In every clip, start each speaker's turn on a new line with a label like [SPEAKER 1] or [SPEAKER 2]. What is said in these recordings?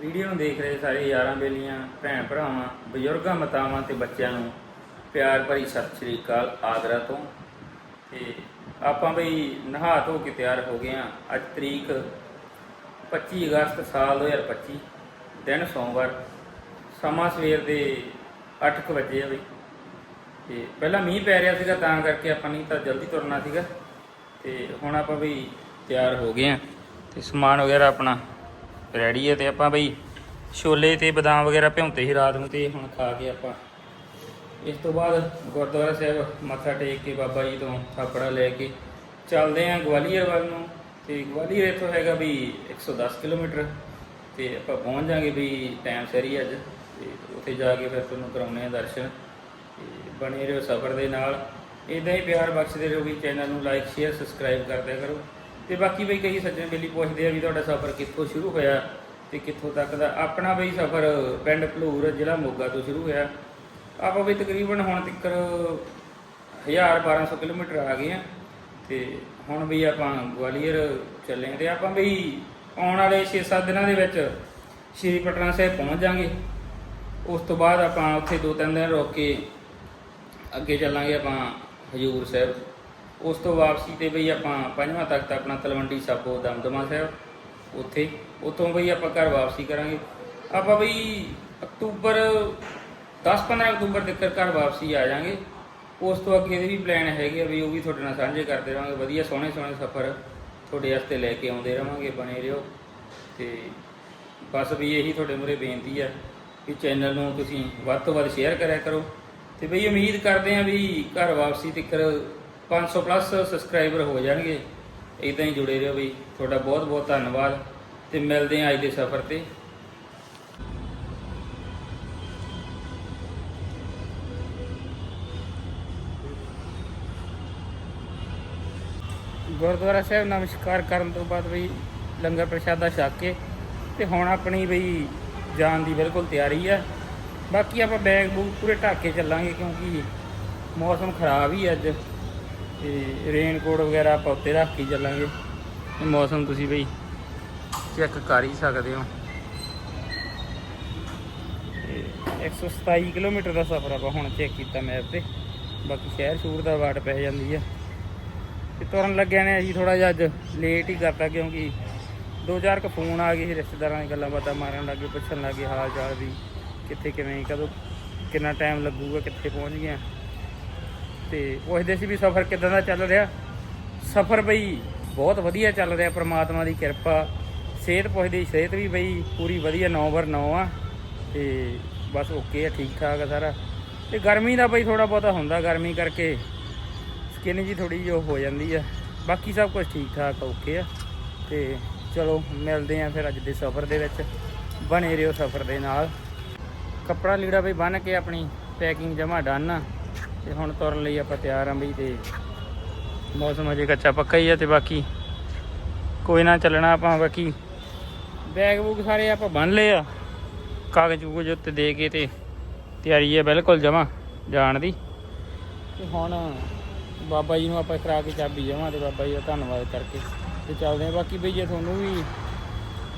[SPEAKER 1] Video ਨੂੰ ਦੇਖ ਰਹੇ ਸਾਰੇ ਯਾਰਾਂ ਬੇਲੀਆਂ, ਭੈਣ ਭਰਾਵਾਂ, ਬਜ਼ੁਰਗਾਂ, ਮਾਤਾਵਾਂ ਤੇ ਬੱਚਿਆਂ ਨੂੰ ਪਿਆਰ ਭਰੀ ਸਤਿ ਸ਼੍ਰੀ ਅਕਾਲ ਆਗਰਾ ਤੋਂ। ਤੇ ਆਪਾਂ ਬਈ ਨਹਾ ਧੋ ਕੇ ਤਿਆਰ ਹੋ ਗਏ ਆ ਅੱਜ ਤਰੀਕ 25 ਅਗਸਤ ਸਾਲ 2025 ਦਿਨ ਸੋਮਵਾਰ, ਸਮਾਂ ਸਵੇਰ ਦੇ 8:00 ਵਜੇ ਆ ਬਈ। ਤੇ ਪਹਿਲਾਂ ਮੀਂਹ ਪੈ ਰਿਹਾ ਸੀਗਾ, ਤਾਂ ਕਰਕੇ ਆਪਾਂ ਨਹੀਂ ਤਾਂ ਜਲਦੀ ਤੁਰਨਾ ਸੀਗਾ। ਤੇ ਹੁਣ ਆਪਾਂ ਬਈ ਤਿਆਰ ਹੋ ਗਏ ਆ ਤੇ ਸਮਾਨ ਵਗੈਰਾ ਆਪਣਾ ਰੈਡੀ ਹੈ ਤੇ ਆਪਾਂ ਬਈ ਛੋਲੇ ਤੇ ਬਦਾਮ ਵਗੈਰਾ ਭਿਉਂਤੇ ਸੀ ਰਾਤ ਨੂੰ ਤੇ ਹੁਣ ਖਾ ਕੇ ਆਪਾਂ। ਇਸ ਤੋਂ ਬਾਅਦ ਗੁਰਦੁਆਰਾ ਸਾਹਿਬ ਮੱਥਾ ਟੇਕ ਕੇ ਬਾਬਾ ਜੀ ਤੋਂ ਥਾਪੜਾ ਲੈ ਕੇ ਚੱਲਦੇ ਆਂ ਗਵਾਲੀਅਰ ਵੱਲ ਨੂੰ। ਤੇ ਗਵਾਲੀਅਰ ਇੱਥੋਂ ਹੈਗਾ ਵੀ 110 ਕਿਲੋਮੀਟਰ। ਤੇ ਆਪਾਂ ਪਹੁੰਚ ਜਾਾਂਗੇ ਵੀ ਟਾਈਮ ਸਿਰ ਹੀ ਅੱਜ। ਤੇ ਉੱਥੇ ਜਾ ਕੇ ਫਿਰ ਤੁਹਾਨੂੰ ਕਰਾਉਣੇ ਆ ਦਰਸ਼ਨ। ਤੇ ਬਣੇ ਰਹੋ ਸਫ਼ਰ ਦੇ ਨਾਲ। ਇਦਾਂ ਹੀ ਪਿਆਰ ਬਖਸ਼ਦੇ ਰਹੋ ਵੀ ਚੈਨਲ ਨੂੰ ਲਾਈਕ ਸ਼ੇਅਰ ਸਬਸਕ੍ਰਾਈਬ ਕਰਦਿਆ ਕਰੋ। ਤੇ ਬਾਕੀ ਬਈ ਕਈ ਸੱਜਣ ਬੇਲੀ ਪੁੱਛਦੇ ਆ ਵੀ ਤੁਹਾਡਾ ਸਫ਼ਰ ਕਿੱਥੋਂ ਸ਼ੁਰੂ ਹੋਇਆ ਤੇ ਕਿੱਥੋਂ ਤੱਕ ਦਾ ਆਪਣਾ ਬਈ ਸਫ਼ਰ ਪਿੰਡ ਭਲੂਰ ਜ਼ਿਲ੍ਹਾ ਮੋਗਾ ਤੋਂ ਸ਼ੁਰੂ ਹੋਇਆ। ਆਪਾਂ ਵੀ ਤਕਰੀਬਨ ਹੁਣ ਤੱਕ 1000 1200 ਕਿਲੋਮੀਟਰ ਆ ਗਏ ਆ ਤੇ ਹੁਣ ਵੀ ਆਪਾਂ ਗਵਾਲੀਅਰ ਚੱਲੇ ਆਂ ਤੇ ਆਪਾਂ ਬਈ ਆਉਣ ਵਾਲੇ 6-7 ਦਿਨਾਂ ਦੇ ਵਿੱਚ ਸ਼੍ਰੀ ਪਟਨਾ ਸਾਹਿਬ ਪਹੁੰਚ ਜਾਾਂਗੇ। ਉਸ ਤੋਂ ਬਾਅਦ ਆਪਾਂ ਉੱਥੇ ਦੋ ਤਿੰਨ ਦਿਨ ਰੁਕ ਕੇ ਅੱਗੇ ਚੱਲਾਂਗੇ ਆਪਾਂ ਹਜੂਰ ਸਾਹਿਬ। ਉਸ ਤੋਂ ਵਾਪਸੀ ਤੇ ਬਈ ਆਪਾਂ ਪੰਜਵਾਂ ਤਖਤ ਆਪਣਾ ਤਲਵੰਡੀ ਸਾਬੋ ਦਮਦਮਾ ਸਾਹਿਬ, ਉੱਥੇ ਉੱਥੋਂ ਬਈ ਆਪਾਂ ਘਰ ਵਾਪਸੀ ਕਰਾਂਗੇ। ਆਪਾਂ ਬਈ ਅਕਤੂਬਰ 10-15 ਅਕਤੂਬਰ ਤੱਕ ਘਰ ਵਾਪਸੀ ਆ ਜਾਾਂਗੇ। ਉਸ ਤੋਂ ਅੱਗੇ ਦੇ ਵੀ ਪਲਾਨ ਹੈਗੇ ਆ ਵੀ ਉਹ ਵੀ ਤੁਹਾਡੇ ਨਾਲ ਸਾਂਝੇ ਕਰਦੇ ਰਹਾਂਗੇ। ਵਧੀਆ ਸੋਹਣੇ ਸੋਹਣੇ ਸਫ਼ਰ ਤੁਹਾਡੇ ਵਾਸਤੇ ਲੈ ਕੇ ਆਉਂਦੇ ਰਵਾਂਗੇ ਬਣੇ ਰਹੋ। ਤੇ ਬਸ ਵੀ ਇਹੀ ਤੁਹਾਡੇ ਮੂਹਰੇ ਬੇਨਤੀ ਆ ਕਿ ਚੈਨਲ ਨੂੰ ਤੁਸੀਂ ਵੱਧ ਤੋਂ ਵੱਧ ਸ਼ੇਅਰ ਕਰਿਆ ਕਰੋ। ਤੇ ਬਈ ਉਮੀਦ ਕਰਦੇ ਆ ਵੀ ਘਰ ਵਾਪਸੀ ਤੱਕ 500 ਪਲੱਸ ਸਬਸਕ੍ਰਾਈਬਰ ਹੋ ਜਾਣਗੇ। ਇਦਾਂ ਹੀ ਜੁੜੇ ਰਹੋ ਬਈ। ਤੁਹਾਡਾ ਬਹੁਤ ਬਹੁਤ ਧੰਨਵਾਦ ਤੇ ਮਿਲਦੇ ਆ ਅੱਜ ਦੇ ਸਫ਼ਰ ਤੇ। ਗੁਰਦੁਆਰਾ ਸਾਹਿਬ ਨਮਸਕਾਰ ਕਰਨ ਤੋਂ ਬਾਅਦ ਬਈ ਲੰਗਰ ਪ੍ਰਸ਼ਾਦਾ ਛਕ ਕੇ ਤੇ ਹੁਣ ਆਪਣੀ ਬਈ ਜਾਣ ਦੀ ਬਿਲਕੁਲ ਤਿਆਰੀ ਆ। ਬਾਕੀ ਆਪਾਂ ਬੈਗ ਬੂਗ ਪੂਰੇ ਢੱਕ ਕੇ ਚੱਲਾਂਗੇ ਕਿਉਂਕਿ ਮੌਸਮ ਖਰਾਬ ਹੀ ਅੱਜ। ਤੇ ਰੇਨਕੋਟ ਵਗੈਰਾ ਆਪਾਂ ਉੱਤੇ ਰੱਖ ਕੇ ਚੱਲਾਂਗੇ। ਇਹ ਮੌਸਮ ਤੁਸੀਂ ਬਈ ਚੈੱਕ ਕਰ ਹੀ ਸਕਦੇ ਹੋ। ਤੇ 127 ਕਿਲੋਮੀਟਰ ਦਾ ਸਫ਼ਰ ਆਪਾਂ ਹੁਣ ਚੈੱਕ ਕੀਤਾ ਮੈਪ ਤੇ। ਬਾਕੀ ਸ਼ਹਿਰ ਸ਼ੂਰ ਦਾ ਵਾਟ ਪੈ ਜਾਂਦੀ ਆ। ਤੇ ਤੁਰਨ ਲੱਗਿਆ ਨੇ ਅਸੀਂ ਥੋੜਾ ਜਿਹਾ ਅੱਜ ਲੇਟ ਹੀ ਕਰਤਾ ਕਿਉਂਕਿ ਦੋ ਚਾਰ ਕ ਫੋਨ ਆ ਗਏ ਸੀ ਰਿਸ਼ਤੇਦਾਰਾਂ ਦੀ ਗੱਲਾਂ ਬਾਤਾਂ ਮਾਰਨ ਲੱਗੇ, ਪੁੱਛਣ ਲੱਗੇ ਹਾਲ ਚਾਲ ਵੀ ਕਿੱਥੇ ਕਿਵੇਂ, ਕਦੋਂ ਕਿੰਨਾ ਟਾਈਮ ਲੱਗੂਗਾ, ਕਿੱਥੇ ਪਹੁੰਚ ਗਏ ਤੇ ਪੁੱਛਦੇ ਸੀ ਵੀ ਸਫ਼ਰ ਕਿਦਾਂ ਦਾ ਚੱਲ ਰਿਹਾ। ਸਫ਼ਰ ਬਈ ਬਹੁਤ ਵਧੀਆ ਚੱਲ ਰਿਹਾ, ਪ੍ਰਮਾਤਮਾ ਦੀ ਕਿਰਪਾ। ਸਿਹਤ ਪੁੱਛਦੀ, ਸਿਹਤ ਵੀ ਬਈ ਪੂਰੀ ਵਧੀਆ 9 ਬਰ 9 ਆ। ਤੇ ਬਸ ਓਕੇ ਆ, ਠੀਕ ਠਾਕ ਆ ਸਾਰਾ। ਤੇ ਗਰਮੀ ਦਾ ਬਈ ਥੋੜਾ ਬਹੁਤਾ ਹੁੰਦਾ ਗਰਮੀ ਕਰਕੇ। ਸਕਿਨ ਜੀ ਥੋੜੀ ਜਿਹੀ ਉਹ ਹੋ ਜਾਂਦੀ ਆ। ਬਾਕੀ ਸਭ ਕੁਝ ਠੀਕ ਠਾਕ ਓਕੇ ਆ। ਤੇ ਚਲੋ, ਮਿਲਦੇ ਆ ਫਿਰ ਅੱਜ ਦੇ ਸਫ਼ਰ ਦੇ ਵਿੱਚ। ਬਣੇ ਰਹੋ ਸਫ਼ਰ ਦੇ ਨਾਲ। ਕੱਪੜਾ ਲੀੜਾ ਬਈ ਬੰਨ ਕੇ ਆਪਣੀ ਪੈਕਿੰਗ ਜਮਾ ਡਨ ਆ। ਤੇ ਹੁਣ ਤੁਰਨ ਲਈ ਆਪਾਂ ਤਿਆਰ ਆਂ ਬਈ ਤੇ ਮੌਸਮ ਅਜੇ ਕੱਚਾ ਪੱਕਾ ਹੀ ਆ ਤੇ ਬਾਕੀ ਕੋਈ ਨਾ ਚੱਲਣਾ ਆਪਾਂ ਬਾਕੀ। ਬੈਗ ਬੂਗ ਸਾਰੇ ਆਪਾਂ ਬੰਨ ਲਏ ਆ। ਕਾਗਜ਼ ਕੂਗਜ਼ ਉੱਤੇ ਦੇ ਕੇ ਤੇ ਤਿਆਰੀ ਹੈ ਬਿਲਕੁਲ ਜਮਾ ਜਾਣ ਦੀ। ਤੇ ਹੁਣ ਬਾਬਾ ਜੀ ਨੂੰ ਆਪਾਂ ਕਰਾ ਕੇ ਚਾਬੀ ਜਮਾ ਤੇ ਬਾਬਾ ਜੀ ਦਾ ਧੰਨਵਾਦ ਕਰਕੇ। ਤੇ ਚੱਲਦੇ ਆ ਬਾਕੀ ਬਈ ਜੇ ਤੁਹਾਨੂੰ ਵੀ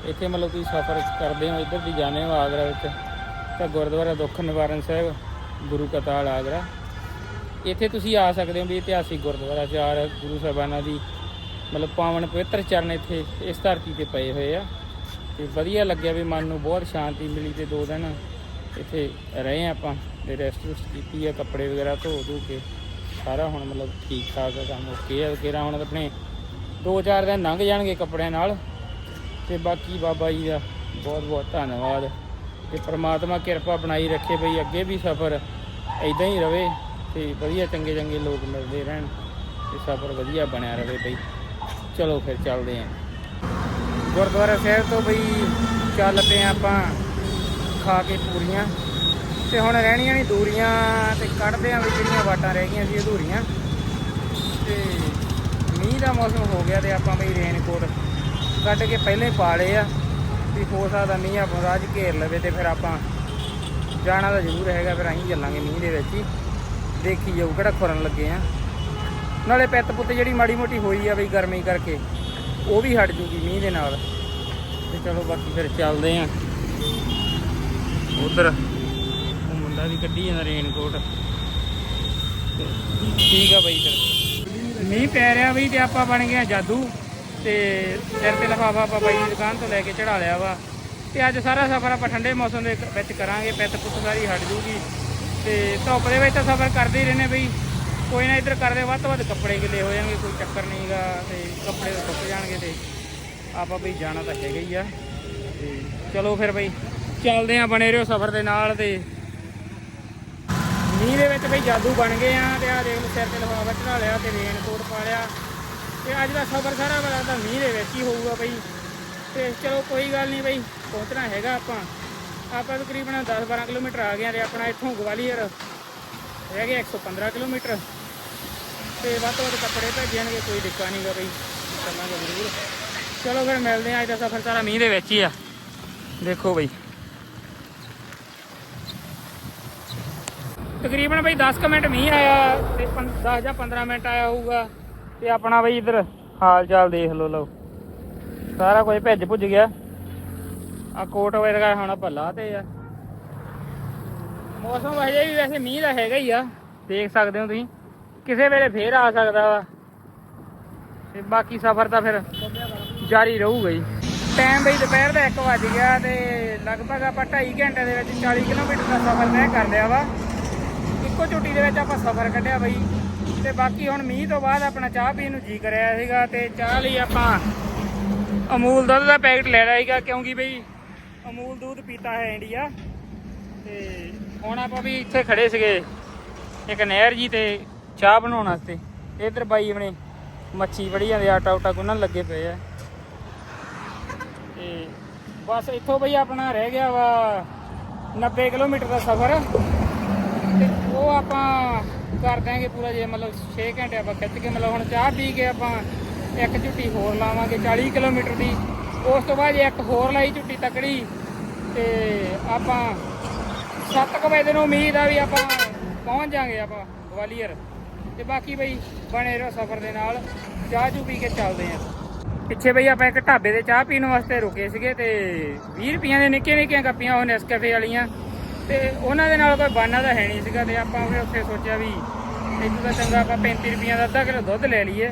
[SPEAKER 1] ਇੱਥੇ ਮਤਲਬ ਤੁਸੀਂ ਸਫ਼ਰ ਕਰਦੇ ਹੋ ਇੱਧਰ ਦੀ ਜਾਣੇ ਹੋ ਆਗਰਾ ਵਿੱਚ, ਤਾਂ ਗੁਰਦੁਆਰਾ ਦੁੱਖ ਨਿਵਾਰਨ ਸਾਹਿਬ, ਗੁਰੂ ਕਤਾਲ ਆਗਰਾ। ਇੱਥੇ ਤੁਸੀਂ ਆ ਸਕਦੇ ਹੋ ਵੀ ਇਤਿਹਾਸਿਕ ਗੁਰਦੁਆਰਾ ਚਾਰ ਗੁਰੂ ਸਾਹਿਬਾਨਾਂ ਦੀ, ਮਤਲਬ ਪਾਵਨ ਪਵਿੱਤਰ ਚਰਨ ਇੱਥੇ ਇਸ ਧਰਤੀ ਤੇ ਪਏ ਹੋਏ ਆ। ਤੇ ਵਧੀਆ ਲੱਗਿਆ ਵੀ ਮਨ ਨੂੰ ਬਹੁਤ ਸ਼ਾਂਤੀ ਮਿਲੀ ਤੇ ਦੋ ਦਿਨ ਇੱਥੇ ਰਹੇ ਆ ਆਪਾਂ, ਤੇ ਰੈਸਟ ਰੁਸਟ ਕੀਤੀ ਆ, ਕੱਪੜੇ ਵਗੈਰਾ ਧੋ ਧੋ ਕੇ। ਸਾਰਾ ਹੁਣ ਮਤਲਬ ਠੀਕ ਠਾਕ ਆ, ਕੰਮ ਓਕੇ ਆ। ਕਿਰਾ ਹੁਣ ਆਪਣੇ ਦੋ ਚਾਰ ਦਿਨ ਲੰਘ ਜਾਣਗੇ ਕੱਪੜਿਆਂ ਨਾਲ। ਤੇ ਬਾਕੀ ਬਾਬਾ ਜੀ ਦਾ ਬਹੁਤ ਬਹੁਤ ਧੰਨਵਾਦ। ਤੇ ਪ੍ਰਮਾਤਮਾ ਕਿਰਪਾ ਬਣਾਈ ਰੱਖੇ ਬਈ, ਅੱਗੇ ਵੀ ਸਫ਼ਰ ਐਦਾਂ ਹੀ ਰਵੇ। ਤੇ ਵਧੀਆ ਚੰਗੇ ਚੰਗੇ ਲੋਕ ਮਿਲਦੇ ਰਹਿਣ ਤੇ ਸਫ਼ਰ ਵਧੀਆ ਬਣਿਆ ਰਹੇ ਬਈ। ਚਲੋ ਫਿਰ ਚੱਲਦੇ ਆਂ। ਗੁਰਦੁਆਰਾ ਸਾਹਿਬ ਤੋਂ ਬਈ ਚੱਲ ਪਏ ਆਂ ਆਪਾਂ, ਖਾ ਕੇ ਪੂਰੀਆਂ। ਤੇ ਹੁਣ ਰਹਿਣੀਆਂ ਨਹੀਂ ਦੂਰੀਆਂ ਤੇ ਕੱਢਦੇ ਆਂ ਵੀ ਜਿਹੜੀਆਂ ਵਾਟਾਂ ਰਹਿ ਗਈਆਂ ਸੀ ਅਧੂਰੀਆਂ। ਤੇ ਮੀਂਹ ਦਾ ਮੌਸਮ ਹੋ ਗਿਆ ਤੇ ਆਪਾਂ ਬਈ ਰੇਨਕੋਟ ਕੱਢ ਕੇ ਪਹਿਲੇ ਪਾ ਲਏ ਆ। ਵੀ ਹੋ ਸਕਦਾ ਮੀਂਹ ਆਪਾਂ ਰਾਜ ਘੇਰ ਲਵੇ ਤੇ ਫਿਰ ਆਪਾਂ ਜਾਣਾ ਤਾਂ ਜ਼ਰੂਰ ਹੈਗਾ, ਫਿਰ ਅਸੀਂ ਚੱਲਾਂਗੇ ਮੀਂਹ ਦੇ ਵਿੱਚ ਹੀ। ਦੇਖੀ ਜਾਊ ਕਿਹੜਾ ਖੁਰਨ ਲੱਗੇ ਆ। ਨਾਲੇ ਪਿੱਤ ਪੁੱਤ ਜਿਹੜੀ ਮਾੜੀ ਮੋਟੀ ਹੋਈ ਆ ਬਈ ਗਰਮੀ ਕਰਕੇ, ਉਹ ਵੀ ਹਟ ਜੂਗੀ ਮੀਂਹ ਦੇ ਨਾਲ। ਤੇ ਚਲੋ ਬਾਕੀ ਫਿਰ ਚੱਲਦੇ ਆਂ। ਉਧਰ ਉਹ ਮੁੰਡਾ ਵੀ ਕੱਢੀ ਜਾਂਦਾ ਰੇਨਕੋਟ। ਠੀਕ ਆ ਬਾਈ ਫਿਰ। ਮੀਂਹ ਪੈ ਰਿਹਾ ਬਈ ਤੇ ਆਪਾਂ ਬਣ ਗਏ ਜਾਦੂ। ਤੇ ਸਿਰ ਤੇ ਲਫਾਫਾ ਆਪਾਂ ਬਾਈ ਦੀ ਦੁਕਾਨ ਤੋਂ ਲੈ ਕੇ ਚੜਾ ਲਿਆ ਵਾ। ਤੇ ਅੱਜ ਸਾਰਾ ਸਫ਼ਰ ਆਪਾਂ ਠੰਡੇ ਮੌਸਮ ਦੇ ਵਿੱਚ ਕਰਾਂਗੇ, ਪਿੱਤ ਪੁੱਤ ਸਾਰੀ ਹਟ ਜੂਗੀ। ਤੇ ਧੁੱਪ ਦੇ ਵਿੱਚ ਤਾਂ ਸਫ਼ਰ ਕਰਦੇ ਹੀ ਰਹਿੰਦੇ ਬਈ। ਕੋਈ ਨਾ ਇੱਧਰ ਕਰਦੇ ਵੱਧ ਤੋਂ ਵੱਧ ਕੱਪੜੇ ਗਿੱਲੇ ਹੋ ਜਾਣਗੇ, ਕੋਈ ਚੱਕਰ ਨਹੀਂਗਾ ਤੇ ਕੱਪੜੇ ਤਾਂ ਸੁੱਕ ਜਾਣਗੇ ਤੇ ਆਪਾਂ ਬਈ ਜਾਣਾ ਤਾਂ ਹੈਗਾ ਹੀ ਆ। ਤੇ ਚਲੋ ਫਿਰ ਬਈ, ਚੱਲਦੇ ਆ ਬਣੇ ਰਹੋ ਸਫ਼ਰ ਦੇ ਨਾਲ ਤੇ। ਮੀਂਹ ਦੇ ਵਿੱਚ ਬਈ ਜਾਦੂ ਬਣ ਗਏ ਆ ਤੇ ਆ ਦੇਖ ਲਓ ਸਿਰ ਤੇ ਲਫਾਫਾ ਚੜਾ ਲਿਆ ਤੇ ਰੇਨਕੋਟ ਪਾ ਲਿਆ। ਤੇ ਅੱਜ ਦਾ ਸਫ਼ਰ ਸਾਰਾ ਮੇਰਾ ਤਾਂ ਮੀਂਹ ਦੇ ਵਿੱਚ ਹੀ ਹੋਊਗਾ ਬਈ। ਤੇ ਚਲੋ ਕੋਈ ਗੱਲ ਨਹੀਂ ਬਈ, ਪਹੁੰਚਣਾ ਹੈਗਾ ਆਪਾਂ। ਆਪਾਂ ਤਕਰੀਬਨ 10-12 ਕਿਲੋਮੀਟਰ ਆ ਗਏ ਆ ਤੇ ਆਪਣਾ ਇੱਥੋਂ ਗਵਾਲੀਅਰ ਰਹਿ ਗਿਆ 115 ਕਿਲੋਮੀਟਰ। ਤੇ ਵੱਧ ਤੋਂ ਵੱਧ ਕੱਪੜੇ ਭੇਜਣਗੇ, ਕੋਈ ਦਿੱਕਤ ਨਹੀਂਗਾ ਬਈ। ਚੱਲਾਂਗੇ ਜ਼ਰੂਰ। ਚਲੋ ਫਿਰ ਮਿਲਦੇ ਆ ਅੱਜ ਦਾ ਸਫ਼ਰ ਸਾਰਾ ਮੀਂਹ ਦੇ ਵਿੱਚ ਹੀ ਆ। ਦੇਖੋ ਬਈ। ਤਕਰੀਬਨ ਬਈ 10 ਕੁ ਮਿੰਟ ਮੀਂਹ ਆਇਆ ਤੇ 10 ਜਾਂ 15 ਮਿੰਟ ਆਇਆ ਹੋਊਗਾ। ਤੇ ਆਪਣਾ ਬਈ ਇਧਰ ਹਾਲ ਚਾਲ ਦੇਖ ਲਓ ਲਓ। ਸਾਰਾ ਕੁਝ ਭਿੱਜ ਭੁੱਜ ਗਿਆ। ਆ ਕੋਟ ਵਗੈਰਾ ਹੁਣ ਭੱਲਾ ਤੇ ਆ। ਮੌਸਮ ਵਜੇ ਵੀ ਵੈਸੇ ਮੀਂਹ ਦਾ ਹੈਗਾ ਹੀ ਆ। ਦੇਖ ਸਕਦੇ ਹੋ ਤੁਸੀਂ। ਕਿਸੇ ਵੇਲੇ ਫੇਰ ਆ ਸਕਦਾ ਵਾ। ਤੇ ਬਾਕੀ ਸਫ਼ਰ ਤਾਂ ਫਿਰ ਜਾਰੀ ਰਹੂਗਾ ਜੀ। ਟਾਈਮ ਬਈ ਦੁਪਹਿਰ ਦਾ 1 ਵਜ ਗਿਆ ਤੇ ਲਗਭਗ ਆਪਾਂ 2.5 ਘੰਟੇ ਦੇ ਵਿੱਚ 40 ਕਿਲੋਮੀਟਰ ਦਾ ਸਫ਼ਰ ਤੈਅ ਕਰ ਲਿਆ ਵਾ। ਇੱਕੋ ਝੁੱਟੀ ਦੇ ਵਿੱਚ ਆਪਾਂ ਸਫ਼ਰ ਕੱਢਿਆ ਬਈ। ਤੇ ਬਾਕੀ ਹੁਣ ਮੀਂਹ ਤੋਂ ਬਾਅਦ ਆਪਣਾ ਚਾਹ ਪੀਣ ਨੂੰ ਜੀ ਕਰਿਆ ਸੀਗਾ ਤੇ ਚਾਹ ਲਈ ਆਪਾਂ ਅਮੂਲ ਦੁੱਧ ਦਾ ਪੈਕਟ ਲੈ ਲਿਆ ਸੀਗਾ। ਕਿਉਂਕਿ ਬਈ ਅਮੂਲ ਦੁੱਧ ਪੀਤਾ ਹੈ ਇੰਡੀਆ। ਤੇ ਹੁਣ ਆਪਾਂ ਵੀ ਇੱਥੇ ਖੜੇ ਸੀਗੇ ਇੱਕ ਨਹਿਰ ਜੀ ਤੇ ਚਾਹ ਬਣਾਉਣ ਵਾਸਤੇ। ਇਧਰ ਬਾਈ ਆਪਣੇ ਮੱਛੀ ਫੜੀ ਜਾਂਦੇ, ਆਟਾ ਉਟਾ ਗੁੰਨਣ ਲੱਗੇ ਪਏ ਆ। ਤੇ ਬਸ ਇੱਥੋਂ ਬਈ ਆਪਣਾ ਰਹਿ ਗਿਆ ਵਾ 90 ਕਿਲੋਮੀਟਰ ਦਾ ਸਫ਼ਰ। ਤੇ ਉਹ ਆਪਾਂ ਕਰ ਦਾਂਗੇ ਪੂਰਾ ਜੇ ਮਤਲਬ 6 ਘੰਟੇ ਆਪਾਂ ਖਿੱਚ ਕੇ, ਮਤਲਬ ਹੁਣ ਚਾਹ ਪੀ ਕੇ ਆਪਾਂ ਇੱਕ ਝੁੱਟੀ ਹੋਰ ਲਾਵਾਂਗੇ 40 ਕਿਲੋਮੀਟਰ ਦੀ। ਉਸ ਤੋਂ ਬਾਅਦ ਜੇ ਇੱਕ ਹੋਰ ਲਾਈ ਝੁੱਟੀ ਤਕੜੀ, ਤੇ ਆਪਾਂ 7 ਵਜੇ ਨੂੰ ਉਮੀਦ ਆ ਵੀ ਆਪਾਂ ਪਹੁੰਚ ਜਾਾਂਗੇ ਆਪਾਂ ਗਵਾਲੀਅਰ। ਤੇ ਬਾਕੀ ਬਈ ਬਣੇ ਰਹੋ ਸਫ਼ਰ ਦੇ ਨਾਲ, ਚਾਹ ਚੂ ਪੀ ਕੇ ਚੱਲਦੇ ਆਂ ਪਿੱਛੇ ਬਈ ਆਪਾਂ ਇੱਕ ਢਾਬੇ ਦੇ ਚਾਹ ਪੀਣ ਵਾਸਤੇ ਰੁਕੇ ਸੀਗੇ ਤੇ 20 ਰੁਪਈਆਂ ਦੇ ਨਿੱਕੀਆਂ ਨਿੱਕੀਆਂ ਕੱਪੀਆਂ ਉਹ ਨੈਸਕੈਫੇ ਵਾਲੀਆਂ। ਤੇ ਉਹਨਾਂ ਦੇ ਨਾਲ ਕੋਈ ਬਾਨਾ ਤਾਂ ਹੈ ਨਹੀਂ ਸੀਗਾ ਤੇ ਆਪਾਂ ਫਿਰ ਉੱਥੇ ਸੋਚਿਆ ਵੀ ਇਦੋਂ ਤਾਂ ਚੰਗਾ ਆਪਾਂ 35 ਰੁਪਈਆਂ ਦਾ ਅੱਧਾ ਕਿਲੋ ਦੁੱਧ ਲੈ ਲਈਏ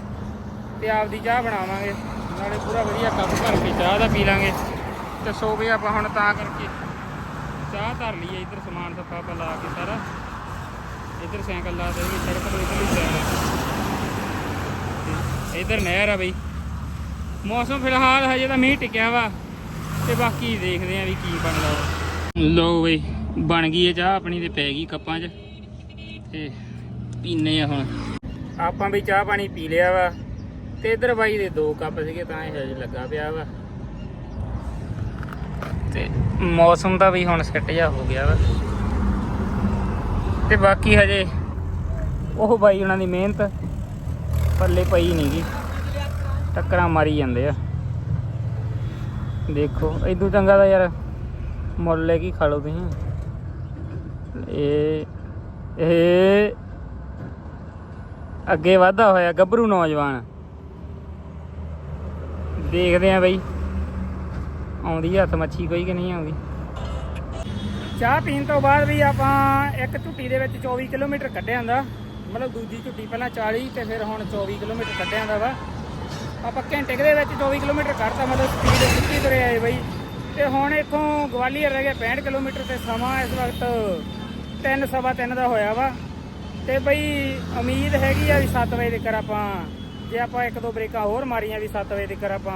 [SPEAKER 1] ਤੇ ਆਪਦੀ ਚਾਹ ਬਣਾਵਾਂਗੇ। ਨਾਲੇ ਪੂਰਾ ਵਧੀਆ ਕੱਪ ਭਰ ਕੇ ਚਾਹ ਦਾ ਪੀ ਲਾਂਗੇ। ਤੇ ਸੋ ਵੀ ਆਪਾਂ ਹੁਣ ਤਾਂ ਕਰਕੇ ਚਾਹ ਧਰ ਲਈਏ ਇੱਧਰ ਸਮਾਨ ਸੱਪਾ ਆਪਾਂ ਲਾ ਕੇ ਸਾਰਾ। ਇੱਧਰ ਸਾਈਕਲ ਲਾ ਦੇ ਵੀ ਸੜਕ ਤੋਂ ਇਧਰਲੀ ਸਾਈਡ ਇੱਧਰ ਨਹਿਰ ਆ ਬਈ। ਮੌਸਮ ਫਿਲਹਾਲ ਹਜੇ ਤਾਂ ਮੀਂਹ ਟਿਕਿਆ ਵਾ, ਤੇ ਬਾਕੀ ਦੇਖਦੇ ਆਂ ਵੀ ਕੀ ਬਣਦਾ ਵਾ। ਲਓ ਬਈ, ਬਣ ਗਈ ਹੈ ਚਾਹ ਆਪਣੀ ਤੇ ਪੈ ਗਈ ਕੱਪਾਂ 'ਚ। ਤੇ ਪੀਨੇ ਆ ਹੁਣ। ਆਪਾਂ ਵੀ ਚਾਹ ਪਾਣੀ ਪੀ ਲਿਆ ਵਾ। ਤੇ ਇਧਰ ਬਾਈ ਦੇ ਦੋ ਕੱਪ ਸੀਗੇ, ਤਾਂ ਇਹ ਹਜੇ ਲੱਗਾ ਪਿਆ ਵਾ। ਤੇ ਮੌਸਮ ਦਾ ਵੀ ਹੁਣ ਸੈੱਟ ਜਾ ਹੋ ਗਿਆ ਵਾ। ਤੇ ਬਾਕੀ ਹਜੇ ਉਹ ਬਾਈ ਉਹਨਾਂ ਦੀ ਮਿਹਨਤ, ਪੱਲੇ ਪਈ ਨਹੀਂ ਨਹੀਂਗੀ ਟੱਕਰਾਂ ਮਾਰੀ ਜਾਂਦੇ ਆ। ਦੇਖੋ ਇਦੋਂ ਚੰਗਾ ਤਾਂ ਯਾਰ ਮੁੱਲ ਲੈ ਕੀ ਖਾ ਲਓ ਤੁਸੀਂ। ਇਹ ਇਹ ਅੱਗੇ ਵਾਧਾ ਹੋਇਆ, ਗੱਭਰੂ ਨੌਜਵਾਨ। ਦੇਖਦੇ ਆ ਬਈ। ਆਉਂਦੀ ਹੱਥ ਮੱਛੀ, ਕੋਈ ਕਿ ਨਹੀਂ ਆਉਂਦੀ। ਚਾਹ ਪੀਣ ਤੋਂ ਬਾਅਦ ਵੀ ਆਪਾਂ ਇੱਕ ਝੁੱਟੀ ਦੇ ਵਿੱਚ 24 ਕਿਲੋਮੀਟਰ ਕੱਢਿਆ ਹੁੰਦਾ। ਮਤਲਬ ਦੂਜੀ ਝੁੱਟੀ ਪਹਿਲਾਂ 40 ਤੇ ਫਿਰ ਹੁਣ 24 ਕਿਲੋਮੀਟਰ ਕੱਢਿਆ ਹੁੰਦਾ ਵਾ। ਆਪਾਂ ਘੰਟੇ ਦੇ ਵਿੱਚ 24 ਕਿਲੋਮੀਟਰ ਕੱਢਤਾ, ਮਤਲਬ ਸਪੀਡ ਸਿੱਧੀ ਤੁਰੇ ਆਏ ਬਈ। ਤੇ ਹੁਣ ਇੱਥੋਂ ਗਵਾਲੀਅਰ ਰਹਿ ਗਿਆ 65 ਕਿਲੋਮੀਟਰ ਤੇ ਸਮਾਂ ਇਸ ਵਕਤ 3 ਸਵਾ 3 ਦਾ ਹੋਇਆ ਵਾ। ਤੇ ਬਈ ਉਮੀਦ ਹੈਗੀ ਆ ਵੀ 7 ਵਜੇ ਤੱਕ ਆਪਾਂ ਜੇ ਆਪਾਂ ਇੱਕ ਦੋ ਬ੍ਰੇਕਾਂ ਹੋਰ ਮਾਰੀਆਂ ਵੀ 7 ਵਜੇ ਤੱਕ ਆਪਾਂ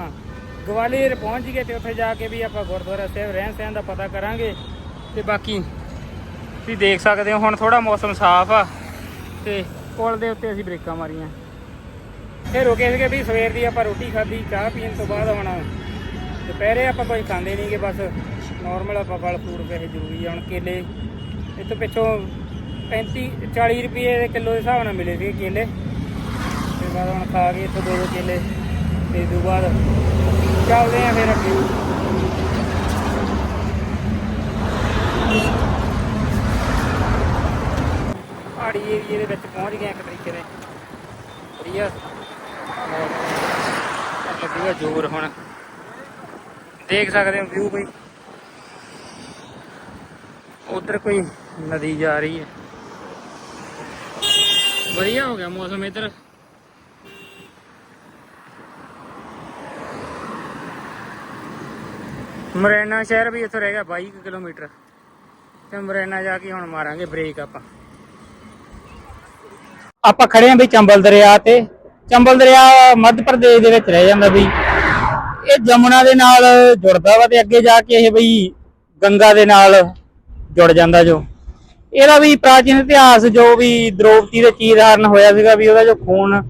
[SPEAKER 1] ਗਵਾਲੀਅਰ ਪਹੁੰਚ ਗਏ ਤੇ ਉੱਥੇ ਜਾ ਕੇ ਵੀ ਆਪਾਂ ਗੁਰਦੁਆਰਾ ਸਾਹਿਬ ਰਹਿਣ ਸਹਿਣ ਦਾ ਪਤਾ ਕਰਾਂਗੇ। ਤੇ ਬਾਕੀ ਤੁਸੀਂ ਦੇਖ ਸਕਦੇ ਹੋ, ਹੁਣ ਥੋੜਾ ਮੌਸਮ ਸਾਫ਼ ਆ ਤੇ ਪੁਲ ਦੇ ਉੱਤੇ ਅਸੀਂ ਬ੍ਰੇਕਾਂ ਮਾਰੀਆਂ। ਇਹ ਰੁਕੇ ਸੀਗੇ ਵੀ ਸਵੇਰ ਦੀ ਆਪਾਂ ਰੋਟੀ ਖਾਧੀ, ਚਾਹ ਪੀਣ ਤੋਂ ਬਾਅਦ ਹੁਣ ਦੁਪਹਿਰੇ ਆਪਾਂ ਕੁਝ ਖਾਂਦੇ ਨਹੀਂਗੇ ਬਸ ਨਾਰਮਲ ਆਪਾਂ ਫਲ ਫਰੂਟ ਵੈਸੇ ਜ਼ਰੂਰੀ ਆ, ਹੁਣ ਕੇਲੇ। ਇਹ ਤੋਂ ਪਿੱਛੋਂ 35 40 ਰੁਪਏ ਦੇ ਕਿਲੋ ਦੇ ਹਿਸਾਬ ਨਾਲ ਮਿਲੇ ਸੀਗੇ ਕੇਲੇ। ਤੇ ਹੁਣ ਖਾ ਕੇ ਇੱਥੋਂ ਦੋ ਦੋ ਕੇਲੇ ਤੇ ਤੋਂ ਬਾਅਦ ਚੱਲਦੇ ਆ ਫਿਰ ਅੱਗੇ। ਪਹਾੜੀ ਏਰੀਏ ਦੇ ਵਿੱਚ ਪਹੁੰਚ ਗਏ ਇੱਕ ਤਰੀਕੇ ਦੇ ਵਧੀਆ। ਲੱਗੂਗਾ ਜ਼ੋਰ ਹੁਣ। ਦੇਖ ਸਕਦੇ ਹੋ ਵਿਊ ਬਈ। ਉਧਰ ਕੋਈ ਨਦੀ ਜਾ ਰਹੀ ਹੈ। ਵਧੀਆ ਹੋ ਗਿਆ ਮੌਸਮ ਇੱਧਰ। ਮਰੇਨਾ ਸ਼ਹਿਰ ਵੀ ਇੱਥੋਂ ਰਹਿ ਗਿਆ 22 ਕਿਲੋਮੀਟਰ। ਤੇ ਮਰੇਨਾ ਜਾ ਕੇ ਹੁਣ ਮਾਰਾਂਗੇ ਬ੍ਰੇਕ ਆਪਾਂ। ਆਪਾਂ ਖੜੇ ਆਂ ਬਈ ਚੰਬਲ ਦਰਿਆ ਤੇ। ਚੰਬਲ ਦਰਿਆ ਮੱਧ ਪ੍ਰਦੇਸ਼ ਦੇ ਵਿੱਚ ਰਹਿ ਜਾਂਦਾ ਬਈ। ਇਹ ਜਮੁਨਾ ਦੇ ਨਾਲ ਜੁੜਦਾ ਵਾ ਤੇ ਅੱਗੇ ਜਾ ਕੇ ਇਹ ਬਈ ਗੰਗਾ ਦੇ ਨਾਲ ਜੁੜ ਜਾਂਦਾ ਜੋ। ਇਹਦਾ ਵੀ ਪ੍ਰਾਚੀਨ ਇਤਿਹਾਸ ਜੋ ਵੀ ਦ੍ਰੋਪਦੀ ਦੇ ਚੀਰਹਰਨ ਹੋਇਆ ਸੀਗਾ ਵੀ ਉਹਦਾ ਜੋ ਖੂਨ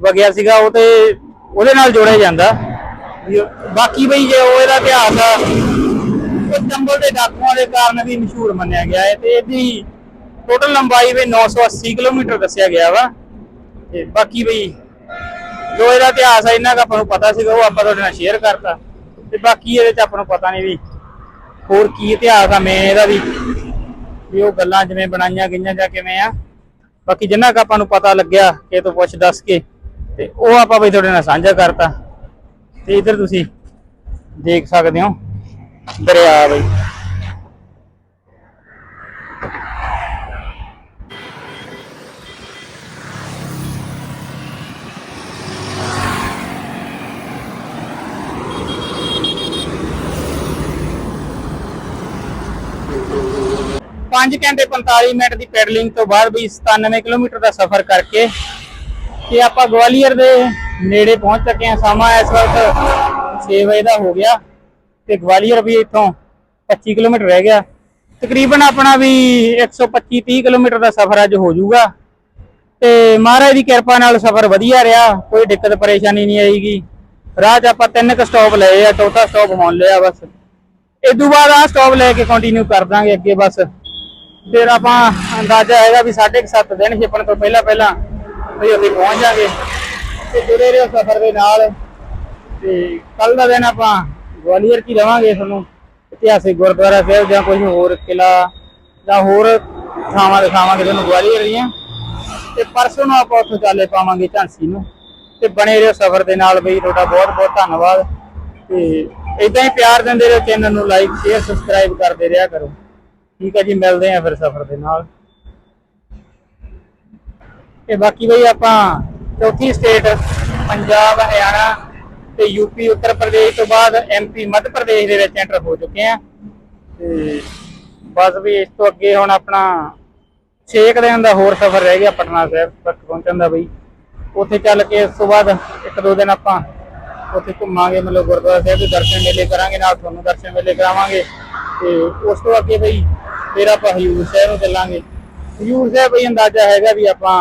[SPEAKER 1] ਵਗਿਆ ਸੀਗਾ, ਉਹ ਤੇ ਉਹਦੇ ਨਾਲ ਜੋੜਿਆ ਜਾਂਦਾ। ਬਾਕੀ ਬਈ ਜੇ ਉਹ ਇਹਦਾ ਇਤਿਹਾਸ ਆ, ਉਹ ਚੰਬਲ ਦੇ ਡਾਕੂਆਂ ਦੇ ਕਾਰਨ ਵੀ ਮਸ਼ਹੂਰ ਮੰਨਿਆ ਗਿਆ ਹੈ ਤੇ ਇਹਦੀ ਟੋਟਲ ਲੰਬਾਈ ਵੀ 980 ਕਿਲੋਮੀਟਰ ਦੱਸਿਆ ਗਿਆ ਵਾ। ਤੇ ਬਾਕੀ ਬਈ ਜੋ ਇਹਦਾ ਇਤਿਹਾਸ ਹੈ ਇੰਨਾ ਕੁ ਆਪਾਂ ਨੂੰ ਪਤਾ ਸੀਗਾ, ਉਹ ਆਪਾਂ ਤੁਹਾਡੇ ਨਾਲ ਸ਼ੇਅਰ ਕਰਤਾ। ਤੇ ਬਾਕੀ ਇਹਦੇ ਚ ਆਪਾਂ ਨੂੰ ਪਤਾ ਨਹੀਂ ਵੀ ਹੋਰ ਕੀ ਇਤਿਹਾਸ ਆ, ਮੈਂ ਇਹਦਾ ਵੀ ਵੀ ਉਹ ਗੱਲਾਂ ਜਿਵੇਂ ਬਣਾਈਆਂ ਗਈਆਂ ਜਾਂ ਕਿਵੇਂ ਆ। ਬਾਕੀ ਜਿੰਨਾ ਕੁ ਆਪਾਂ ਨੂੰ ਪਤਾ ਲੱਗਿਆ, ਕਿ ਤੋਂ ਪੁੱਛ ਦੱਸ ਕੇ, ਤੇ ਉਹ ਆਪਾਂ ਬਈ ਤੁਹਾਡੇ ਨਾਲ ਸਾਂਝਾ ਕਰਤਾ। ਤੇ ਇਧਰ ਤੁਸੀਂ ਦੇਖ ਸਕਦੇ ਹੋ ਦਰਿਆ ਬਈ। ਪੰਜ ਘੰਟੇ 45 ਮਿੰਟ ਦੀ ਪੈਡਲਿੰਗ ਤੋਂ ਬਾਅਦ ਵੀ 97 ਕਿਲੋਮੀਟਰ ਦਾ ਸਫ਼ਰ ਕਰਕੇ ਤੇ ਆਪਾਂ ਗਵਾਲੀਅਰ ਦੇ ਨੇੜੇ ਪਹੁੰਚ ਚੁੱਕੇ ਹਾਂ ਸਮਾਂ ਇਸ ਵਕਤ 6 ਵਜੇ ਦਾ ਹੋ ਗਿਆ ਤੇ ਗਵਾਲੀਅਰ ਵੀ ਇੱਥੋਂ 25 ਕਿਲੋਮੀਟਰ ਰਹਿ ਗਿਆ। ਤਕਰੀਬਨ ਆਪਣਾ ਵੀ 125 30 ਕਿਲੋਮੀਟਰ ਦਾ ਸਫ਼ਰ ਅੱਜ ਹੋ ਜਾਊਗਾ। ਤੇ ਮਹਾਰਾਜ ਦੀ ਕਿਰਪਾ ਨਾਲ ਸਫ਼ਰ ਵਧੀਆ ਰਿਹਾ, ਕੋਈ ਦਿੱਕਤ ਪਰੇਸ਼ਾਨੀ ਨਹੀਂ ਆਈਗੀ। ਰਾਹ 'ਚ ਆਪਾਂ ਤਿੰਨ ਕੁ ਸਟਾਪ ਲਏ ਆ, ਚੌਥਾ ਸਟਾਪ ਹੋਣ ਲਿਆ ਬਸ। ਇਦੋਂ ਬਾਅਦ ਆ ਸਟਾਪ ਲੈ ਕੇ ਕੰਟੀਨਿਊ ਕਰ ਦਾਂਗੇ ਅੱਗੇ ਬਸ। ਫਿਰ ਆਪਾਂ ਅੰਦਾਜ਼ਾ ਹੈਗਾ ਵੀ 7.5 ਦਿਨ ਛਿਪਣ ਤੋਂ ਪਹਿਲਾਂ ਪਹਿਲਾਂ ਵੀ ਅਸੀਂ ਪਹੁੰਚ ਜਾਾਂਗੇ। ਤੇ ਜੁੜੇ ਰਹੋ ਸਫ਼ਰ ਦੇ ਨਾਲ। ਤੇ ਕੱਲ ਦਾ ਦਿਨ ਆਪਾਂ ਗਵਾਲੀਅਰ 'ਚ ਹੀ ਰਵਾਂਗੇ ਤੁਹਾਨੂੰ। ਇਤਿਹਾਸਿਕ ਗੁਰਦੁਆਰਾ ਸਾਹਿਬ ਜਾਂ ਕੋਈ ਹੋਰ ਕਿਲਾ ਜਾਂ ਹੋਰ ਥਾਵਾਂ ਦਿਖਾਵਾਂਗੇ ਤੁਹਾਨੂੰ ਗਵਾਲੀਅਰ ਦੀਆਂ। ਤੇ ਪਰਸੋਂ ਨੂੰ ਆਪਾਂ ਉੱਥੋਂ ਚਾਲੇ ਪਾਵਾਂਗੇ ਝਾਂਸੀ ਨੂੰ। ਤੇ ਬਣੇ ਰਹੋ ਸਫ਼ਰ ਦੇ ਨਾਲ ਬਈ, ਤੁਹਾਡਾ ਬਹੁਤ ਬਹੁਤ ਧੰਨਵਾਦ। ਤੇ ਇਦਾਂ ਹੀ ਪਿਆਰ ਦਿੰਦੇ ਰਹੋ, ਚੈਨਲ ਨੂੰ ਲਾਈਕ ਸ਼ੇਅਰ ਸਬਸਕ੍ਰਾਈਬ ਕਰਦੇ ਰਿਹਾ ਕਰੋ। ਠੀਕ ਹੈ ਜੀ, ਮਿਲਦੇ ਆਂ ਫਿਰ ਸਫ਼ਰ ਦੇ ਨਾਲ। ਤੇ ਬਾਕੀ ਬਈ ਆਪਾਂ ਚੌਥੀ ਸਟੇਟ ਪੰਜਾਬ, ਹਰਿਆਣਾ ਤੇ ਯੂਪੀ ਉੱਤਰ ਪ੍ਰਦੇਸ਼ ਤੋਂ ਬਾਅਦ ਐਮਪੀ ਮੱਧ ਪ੍ਰਦੇਸ਼ ਦੇ ਵਿੱਚ ਐਂਟਰ ਹੋ ਚੁੱਕੇ ਆ। ਤੇ ਬਸ ਵੀ ਇਸ ਤੋਂ ਅੱਗੇ ਹੁਣ ਆਪਣਾ 6 ਦਿਨ ਦਾ ਹੋਰ ਸਫ਼ਰ ਰਹਿ ਗਿਆ ਪਟਨਾ ਸਾਹਿਬ, ਤੱਕ ਪਹੁੰਚਣ ਦਾ ਬਈ। ਉੱਥੇ ਚੱਲ ਕੇ ਉਸ ਤੋਂ ਬਾਅਦ ਇੱਕ ਦੋ ਦਿਨ ਆਪਾਂ ਉੱਥੇ ਘੁੰਮਾਂਗੇ, ਮਤਲਬ ਗੁਰਦੁਆਰਾ ਸਾਹਿਬ ਦੇ ਦਰਸ਼ਨ ਮੇਲੇ ਕਰਾਂਗੇ, ਨਾਲ ਤੁਹਾਨੂੰ ਦਰਸ਼ਨ ਮੇਲੇ ਕਰਾਵਾਂਗੇ। ਤੇ ਉਸ ਤੋਂ ਅੱਗੇ ਬਈ ਫਿਰ ਆਪਾਂ ਹਜੂਰ ਸਾਹਿਬ ਨੂੰ ਚੱਲਾਂਗੇ। ਹਜੂਰ ਸਾਹਿਬ ਬਈ ਅੰਦਾਜ਼ਾ ਹੈਗਾ ਵੀ ਆਪਾਂ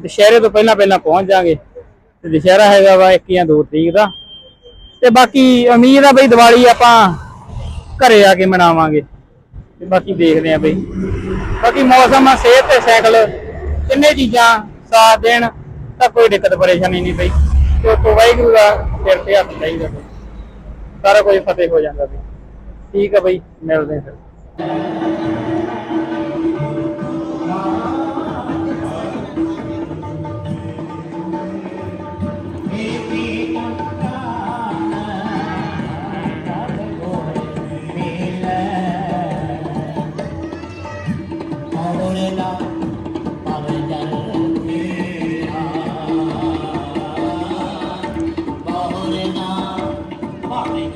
[SPEAKER 1] ਦੁਸ਼ਹਿਰੇ ਤੋਂ ਪਹਿਲਾਂ ਪਹਿਲਾਂ ਪਹੁੰਚ ਜਾਾਂਗੇ ਤੇ ਦੁਸ਼ਹਿਰਾ ਹੈਗਾ ਵਾ 1 ਜਾਂ 2 ਤਰੀਕ ਦਾ। ਤੇ ਬਾਕੀ ਉਮੀਦ ਆ ਬਈ ਦੀਵਾਲੀ ਆਪਾਂ ਘਰੇ ਆ ਕੇ ਮਨਾਵਾਂਗੇ। ਤੇ ਬਾਕੀ ਦੇਖਦੇ ਆ ਬਈ। ਬਾਕੀ ਮੌਸਮ ਆ, ਸਿਹਤ ਤੇ ਸਾਈਕਲ ਕਿੰਨੇ ਚੀਜ਼ਾਂ, ਸਾਥ ਦੇਣ, ਤਾਂ ਕੋਈ ਦਿੱਕਤ ਪਰੇਸ਼ਾਨੀ ਨਹੀਂ ਬਈ। ਤੇ ਉਹ ਤੋਂ ਵਾਹਿਗੁਰੂ ਦਾ ਸਿਰ ਤੇ ਹੱਥ ਚਾਹੀਦਾ ਸਾਰਾ ਕੁਝ ਫਤਿਹ ਹੋ ਜਾਂਦਾ ਬਈ। ਠੀਕ ਆ ਬਈ, ਮਿਲਦੇ ਫਿਰ।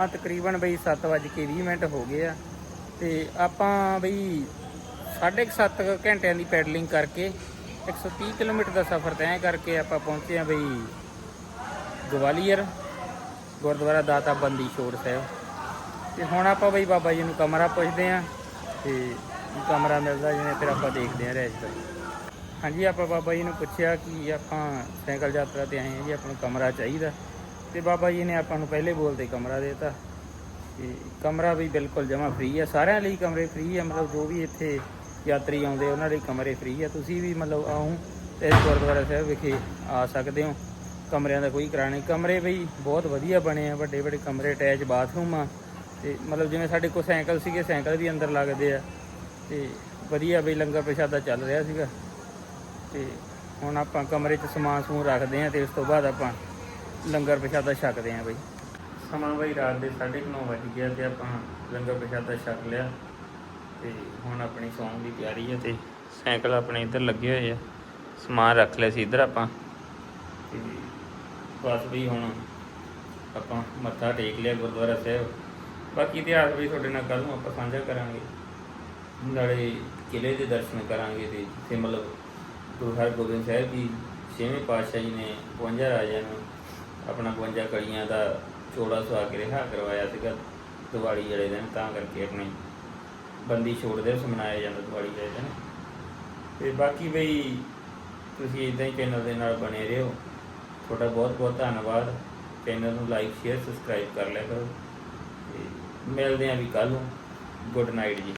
[SPEAKER 1] ਆ ਤਕਰੀਬਨ ਬਈ 7:20 ਮਿੰਟ ਹੋ ਗਏ ਆ। ਤੇ ਆਪਾਂ ਬਈ 7.5 ਘੰਟਿਆਂ ਦੀ ਪੈਡਲਿੰਗ ਕਰਕੇ 130 ਕਿਲੋਮੀਟਰ ਦਾ ਸਫ਼ਰ ਤੈਅ ਕਰਕੇ ਆਪਾਂ ਪਹੁੰਚੇ ਆ ਬਈ ਗਵਾਲੀਅਰ, ਗੁਰਦੁਆਰਾ ਦਾਤਾ ਬੰਦੀ ਛੋੜ ਸਾਹਿਬ। ਤੇ ਹੁਣ ਆਪਾਂ ਬਈ ਬਾਬਾ ਜੀ ਨੂੰ ਕਮਰਾ ਪੁੱਛਦੇ ਆਂ ਤੇ ਕਮਰਾ ਮਿਲਦਾ ਜਿਵੇਂ ਫਿਰ ਆਪਾਂ ਦੇਖਦੇ ਆਂ ਰੈਸ਼ ਦਾ ਹਾਂਜੀ, ਆਪਾਂ ਬਾਬਾ ਜੀ ਨੂੰ ਪੁੱਛਿਆ ਕਿ ਆਪਾਂ ਸਾਈਕਲ ਯਾਤਰਾ ਤੇ ਆਏ ਹਾਂ ਜੀ, ਆਪਾਂ ਨੂੰ ਕਮਰਾ ਚਾਹੀਦਾ। ਤੇ ਬਾਬਾ ਜੀ ਨੇ ਆਪਾਂ ਨੂੰ ਪਹਿਲੇ ਬੋਲਦੇ ਕਮਰਾ ਦੇਤਾ। ਤੇ ਕਮਰਾ ਵੀ ਬਿਲਕੁਲ ਜਮਾ ਫ੍ਰੀ ਆ। ਸਾਰਿਆਂ ਲਈ ਕਮਰੇ ਫ੍ਰੀ ਆ। ਮਤਲਬ ਜੋ ਵੀ ਇੱਥੇ ਯਾਤਰੀ ਆਉਂਦੇ, ਉਹਨਾਂ ਲਈ ਕਮਰੇ ਫ੍ਰੀ ਆ। ਤੁਸੀਂ ਵੀ ਮਤਲਬ ਆਉਂ ਤੇ ਇਸ ਗੁਰਦੁਆਰਾ ਸਾਹਿਬ ਵਿਖੇ ਆ ਸਕਦੇ ਹੋ। ਕਮਰਿਆਂ ਦਾ ਕੋਈ ਕਿਰਾਇਆ ਕਮਰੇ ਵੀ ਬਹੁਤ ਵਧੀਆ ਬਣੇ ਆ। ਵੱਡੇ ਵੱਡੇ ਕਮਰੇ ਅਟੈਚ ਬਾਥਰੂਮ ਆ। ਤੇ ਮਤਲਬ ਜਿਵੇਂ ਸਾਡੇ ਕੋਲ ਸਾਈਕਲ ਸੀਗੇ, ਸਾਈਕਲ ਵੀ ਅੰਦਰ ਲੱਗਦੇ ਆ। ਤੇ ਵਧੀਆ ਬਈ ਲੰਗਰ ਪ੍ਰਸ਼ਾਦਾ ਚੱਲ ਰਿਹਾ ਸੀਗਾ। ਤੇ ਹੁਣ ਆਪਾਂ ਕਮਰੇ 'ਚ ਸਮਾਨ ਸਮੂਨ ਰੱਖਦੇ ਆ ਤੇ ਉਸ ਤੋਂ ਬਾਅਦ ਆਪਾਂ ਲੰਗਰ ਪ੍ਰਸ਼ਾਦਾ ਛਕਦੇ ਆ ਬਈ। ਸਮਾਂ ਬਈ ਰਾਤ ਦੇ 9:30 ਵਜ ਗਿਆ ਤੇ ਆਪਾਂ ਲੰਗਰ ਪ੍ਰਸ਼ਾਦਾ ਛਕ ਲਿਆ ਤੇ ਹੁਣ ਆਪਣੀ ਸੌਣ ਦੀ ਤਿਆਰੀ ਹੈ ਤੇ ਸਾਈਕਲ ਆਪਣੇ ਇੱਧਰ ਲੱਗੇ ਹੋਏ ਆ। ਸਮਾਨ ਰੱਖ ਲਿਆ ਸੀ ਇੱਧਰ ਆਪਾਂ। ਤੇ ਬਸ ਵੀ ਹੁਣ ਆਪਾਂ ਮੱਥਾ ਟੇਕ ਲਿਆ ਗੁਰਦੁਆਰਾ ਸਾਹਿਬ। ਬਾਕੀ ਇਤਿਹਾਸ ਵੀ ਤੁਹਾਡੇ ਨਾਲ ਕੱਲ੍ਹ ਨੂੰ ਆਪਾਂ ਸਾਂਝਾ ਕਰਾਂਗੇ। ਨਾਲੇ ਕਿਲੇ ਦੇ ਦਰਸ਼ਨ ਕਰਾਂਗੇ ਤੇ ਜਿੱਥੇ ਮਤਲਬ ਗੁਰੂ ਹਰਗੋਬਿੰਦ ਸਾਹਿਬ ਜੀ ਛੇਵੇਂ ਪਾਤਸ਼ਾਹ ਜੀ ਨੇ 52 ਰਾਜਿਆਂ ਨੂੰ। ਆਪਣਾ 52 ਕੜੀਆਂ ਦਾ ਚੋੜਾ ਸੁਆ ਕੇ ਰਿਹਾ ਕਰਵਾਇਆ ਸੀਗਾ ਦੀਵਾਲੀ ਵਾਲੇ ਦਿਨ, ਤਾਂ ਕਰਕੇ ਆਪਣੇ ਬੰਦੀ ਛੋੜ ਦਿਵਸ ਮਨਾਇਆ ਜਾਂਦਾ ਦੀਵਾਲੀ ਵਾਲੇ ਦਿਨ। ਤੇ ਬਾਕੀ ਬਈ ਤੁਸੀਂ ਇਦਾਂ ਹੀ ਚੈਨਲ ਦੇ ਨਾਲ ਬਣੇ ਰਹੋ। ਤੁਹਾਡਾ ਬਹੁਤ ਬਹੁਤ ਧੰਨਵਾਦ। ਚੈਨਲ ਨੂੰ ਲਾਈਕ ਸ਼ੇਅਰ ਸਬਸਕ੍ਰਾਈਬ ਕਰ ਲਿਆ ਕਰੋ। ਤੇ ਮਿਲਦੇ ਆਂ ਵੀ ਕੱਲ ਨੂੰ। ਗੁੱਡ ਨਾਈਟ ਜੀ।